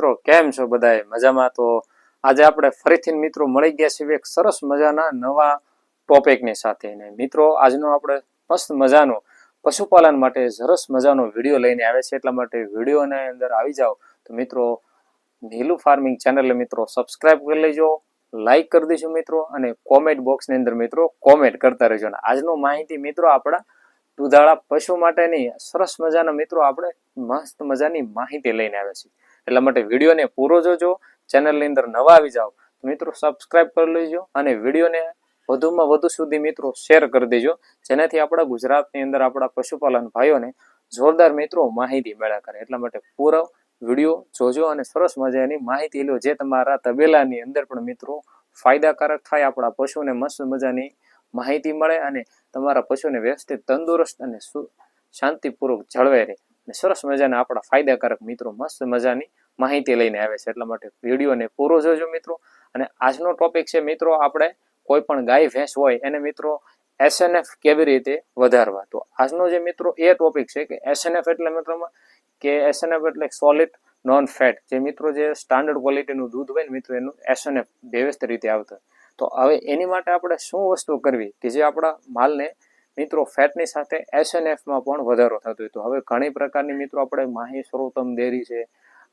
મિત્રો, કેમ છો બધાએ મજામાં? તો આજે આપણે ફરીથી મિત્રો મળી ગયા છીએ એક સરસ મજાના નવા ટોપિકની સાથે. ને મિત્રો, આજનો આપણે મસ્ત મજાનો પશુપાલન માટે સરસ મજાનો વીડિયો લઈને આવે છે એટલા માટે વિડીયોની અંદર આવી જાઓ. તો મિત્રો, નીલું ફાર્મિંગ ચેનલને મિત્રો સબસ્ક્રાઇબ કરી લેજો, લાઈક કરી દેજો મિત્રો, અને કોમેન્ટ બોક્સની અંદર મિત્રો કોમેન્ટ કરતા રહેજો. અને આજનો માહિતી મિત્રો આપણા દુધાળા પશુ માટેની સરસ મજાના મિત્રો આપણે મસ્ત મજાની માહિતી લઈને આવે છે એટલા માટે વિડીયોને પૂરો જોજો ચેનલની અંદર નવા આવી જાઓ મિત્રો સબસ્ક્રાઇબ કરી લેજો અને વિડીયોને વધુમાં વધુ સુધી મિત્રો શેર કરી દેજો, જેનાથી આપણા ગુજરાતની અંદર આપણા પશુપાલન ભાઈઓને જોરદાર મિત્રો માહિતી મળ્યા કરે. એટલા માટે પૂરો વીડિયો જોજો અને સરસ મજાની માહિતી લો, જે તમારા તબેલાની અંદર પણ મિત્રો ફાયદાકારક થાય, આપણા પશુને મસ્ત મજાની માહિતી મળે અને તમારા પશુને વ્યવસ્થિત તંદુરસ્ત અને શાંતિપૂર્વક જળવાઈ રહે. અને સરસ મજાના આપણા ફાયદાકારક મિત્રો મસ્ત મજાની માહિતી લઈને આવે છે. એટલા માટે વિડીયોને પૂરો જોજો મિત્રો. અને આજનો ટોપિક છે મિત્રો આપણે કોઈ પણ ગાય, ભેંસ હોય એને મિત્રો એસએનએફ કેવી રીતે વધારવા? તો આજનો જે મિત્રો એ ટોપિક છે કે એસએનએફ એટલે મિત્રોમાં કે એસએનએફ એટલે સોલિડ નોન ફેટ જે મિત્રો જે સ્ટાન્ડર્ડ ક્વોલિટીનું દૂધ હોય ને મિત્રો એનું એસએનએફ વ્યવસ્થિત રીતે આવતું તો હવે એની માટે આપણે શું વસ્તુ કરવી? કે જે આપણા માલને મિત્રો ફેટની સાથે એસએનએફમાં પણ વધારો થતો હોય. તો હવે ઘણી પ્રકારની મિત્રો આપણે માહી સર્વોત્તમ ડેરી છે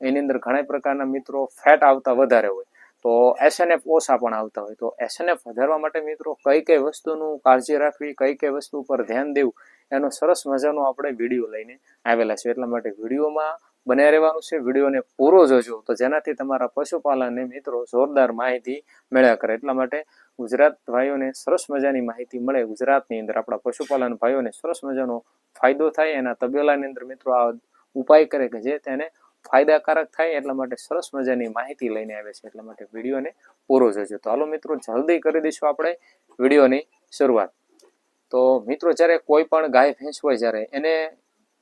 એની અંદર ઘણા પ્રકારના મિત્રો ફેટ આવતા વધારે હોય. તો એસએનએફ ઓછા પણ આવતા હોય. તો એસએનએફ વધારવા માટે મિત્રો કઈ કઈ વસ્તુનું કાળજી રાખવી, કઈ કઈ વસ્તુ પર ધ્યાન દેવું, એનો સરસ મજાનો આપણે વીડિયો લઈને આવેલા છે એટલા માટે વિડીયોમાં બન્યા રહેવાનું છે. વિડીયોને પૂરો જોજો. તો જેનાથી તમારા પશુપાલનને મિત્રો જોરદાર માહિતી મળ્યા કરે. એટલા માટે ગુજરાત ભાઈઓને સરસ મજાની માહિતી મળે. ગુજરાતની અંદર આપણા પશુપાલન ભાઈઓને સરસ મજાનો ફાયદો થાય. એના તબેલાની અંદર મિત્રો આ ઉપાય કરે કે જે તેને ફાયદાકારક થાય એટલા માટે સરસ મજાની માહિતી લઈને આવે છે, એટલા માટે વિડીયોને પૂરો જોજો. તો હાલો મિત્રો, જલ્દી કરી દઈશું આપણે વિડીયોની શરૂઆત. તો મિત્રો, જ્યારે કોઈ પણ ગાય, ભેંસ હોય જ્યારે એને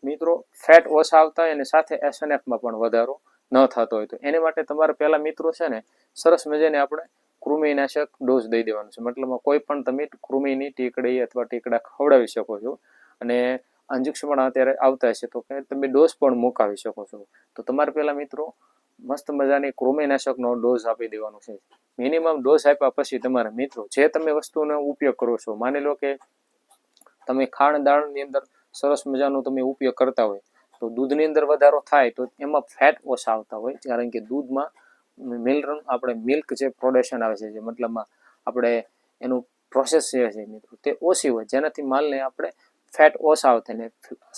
મિત્રો ફેટ ઓછા આવતા હોય અને સાથે એસએનએફમાં પણ વધારો ન થતો હોય, તો એને માટે તમારે પહેલાં મિત્રો છે ને સરસ મજાની આપણે કૃમિનાશક ડોઝ દઈ દેવાનો છે. મતલબમાં કોઈ પણ તમે કૃમિની ટીકડી અથવા ટીકડા ખવડાવી શકો છો અને અંજુક્ષ પણ અત્યારે આવતા હશે, તો કે તમે ડોઝ પણ મુકાવી શકો છો. તો તમારે પહેલાં મિત્રો મસ્ત મજાની કૃમિનાશકનો ડોઝ આપી દેવાનો છે. મિનિમમ ડોઝ આપ્યા પછી તમારા મિત્રો જે તમે વસ્તુનો ઉપયોગ કરો છો, માની લો કે તમે ખાણ દાણની અંદર સરસ મજાનો તમે ઉપયોગ કરતા હોય, તો દૂધની અંદર વધારો થાય તો એમાં ફેટ ઓછા આવતા હોય, કારણ કે દૂધમાં મિલરન આપણે મિલ્ક જે પ્રોડક્શન આવે છે, જે મતલબમાં આપણે એનું પ્રોસેસ છે મિત્રો તે ઓછી હોય. જેનાથી માલને આપણે ફેટ ઓછા આવતા ને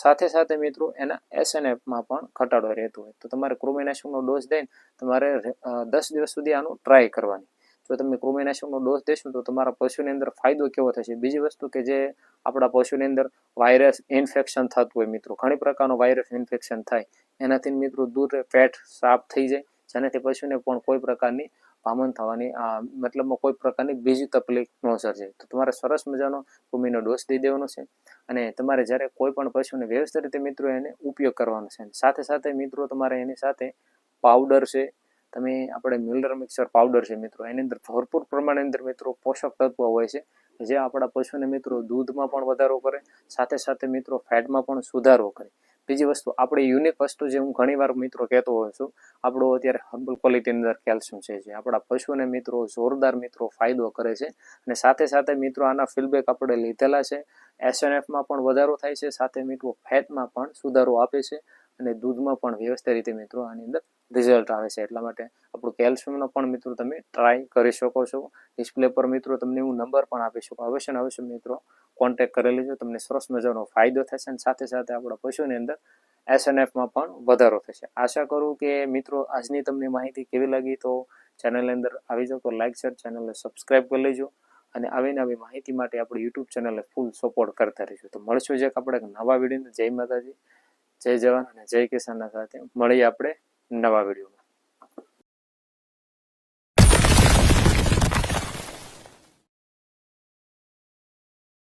સાથે સાથે મિત્રો, એના એસએનએફમાં પણ ઘટાડો રહેતો હોય. તો તમારે ક્રોમિનાશનનો ડોઝ દઈને તમારે દસ દિવસ સુધી આનું ટ્રાય કરવાની. જો તમે ક્રોમિનાશનનો ડોઝ દેશો તો તમારા પશુની અંદર ફાયદો કેવો થશે? બીજી વસ્તુ કે જે આપણા પશુની અંદર વાયરસ ઇન્ફેક્શન થતું હોય મિત્રો, ઘણી પ્રકારનો વાયરસ ઇન્ફેક્શન થાય. એનાથી મિત્રો દૂધ ફેટ સાફ થઈ જાય. જેનાથી પશુને પણ કોઈ પ્રકારની ભામણ થવાની મતલબમાં કોઈ પ્રકારની બીજી તકલીફ ન સર્જાય તો તમારે સરસ મજાનો ભૂમિનો ડોઝ દઈ દેવાનો છે અને તમારે જ્યારે કોઈ પણ પશુને વ્યવસ્થિત રીતે મિત્રો એને ઉપયોગ કરવાનો છે. સાથે સાથે મિત્રો તમારે એની સાથે પાવડર છે. તમે આપણે મિલર મિક્સર પાવડર છે મિત્રો. એની અંદર ભરપૂર પ્રમાણની અંદર મિત્રો પોષક તત્વો હોય છે જે આપણા પશુને મિત્રો દૂધમાં પણ વધારો કરે, સાથે સાથે મિત્રો ફેટમાં પણ સુધારો કરે. બીજી વસ્તુ, આપણે યુનિક વસ્તુ જે હું ઘણીવાર મિત્રો કહેતો હોઉં છું, આપણો અત્યારે હર્બલ ક્વોલિટીની અંદર કેલ્શિયમ છે જે. આપણા પશુને મિત્રો જોરદાર મિત્રો ફાયદો કરે છે અને સાથે સાથે મિત્રો આના ફીડબેક આપણે લીધેલા છે. એસએનએફમાં પણ વધારો થાય છે, સાથે મિત્રો ફેટમાં પણ સુધારો આપે છે. અને દૂધમાં પણ વ્યવસ્થિત રીતે મિત્રો આની અંદર રિઝલ્ટ આવે છે. એટલા માટે આપણું કેલ્શિયમનો પણ મિત્રો તમે ટ્રાય કરી શકો છો. ડિસ્પ્લે પર મિત્રો તમને હું નંબર પણ આપી શકું. અવશ્ય ને અવશ્ય મિત્રો કોન્ટેક્ટ કરી લેજો. તમને સરસ મજાનો ફાયદો થશે અને સાથે સાથે આપણા પશુની અંદર એસએનએફમાં પણ વધારો થશે. આશા કરું કે મિત્રો, આજની તમને માહિતી કેવી લાગી તો ચેનલની અંદર આવી જાઓ તો લાઇક શેર ચેનલને સબસ્ક્રાઇબ કરી લેજો. અને આવી નવી માહિતી માટે આપણે યુટ્યુબ ચેનલને ફૂલ સપોર્ટ કરતા રહીશું તો મળશું જે આપણે નવા વીડિયો જય માતાજી. જય જવાન અને જય કિસાનના સાથે મળીએ આપણે નવા વિડીયોમાં.